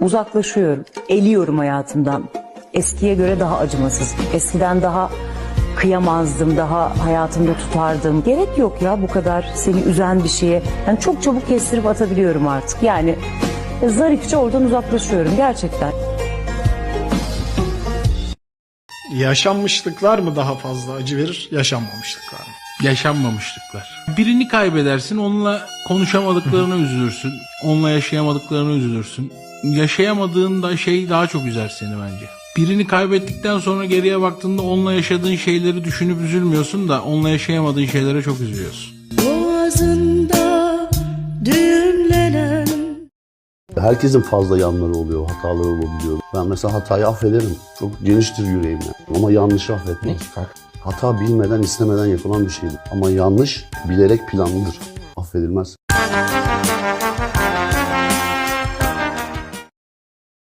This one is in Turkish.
Uzaklaşıyorum, eliyorum hayatımdan. Eskiye göre daha acımasız. Eskiden daha kıyamazdım, daha hayatımda tutardım. Gerek yok ya bu kadar seni üzen bir şeye. Yani çok çabuk kestirip atabiliyorum artık. Yani zarifçe oradan uzaklaşıyorum gerçekten. Yaşanmışlıklar mı daha fazla acı verir, yaşanmamışlıklar mı? yaşanmamışlıklar. Birini kaybedersin, onunla konuşamadıklarına üzülürsün. Onunla yaşayamadıklarına üzülürsün. Yaşayamadığın da şey daha çok üzer seni bence. Birini kaybettikten sonra geriye baktığında onunla yaşadığın şeyleri düşünüp üzülmüyorsun da onunla yaşayamadığın şeylere çok üzülüyorsun. Boğazında düğümlenen Herkesin fazla yanları oluyor, hataları olabiliyor. Ben mesela hatayı affederim. Çok geniştir yüreğim yani. Ama yanlışı affetmem. Ne ki fark? Hata bilmeden, istemeden yapılan bir şeydir. Ama yanlış bilerek planlıdır. Affedilmez.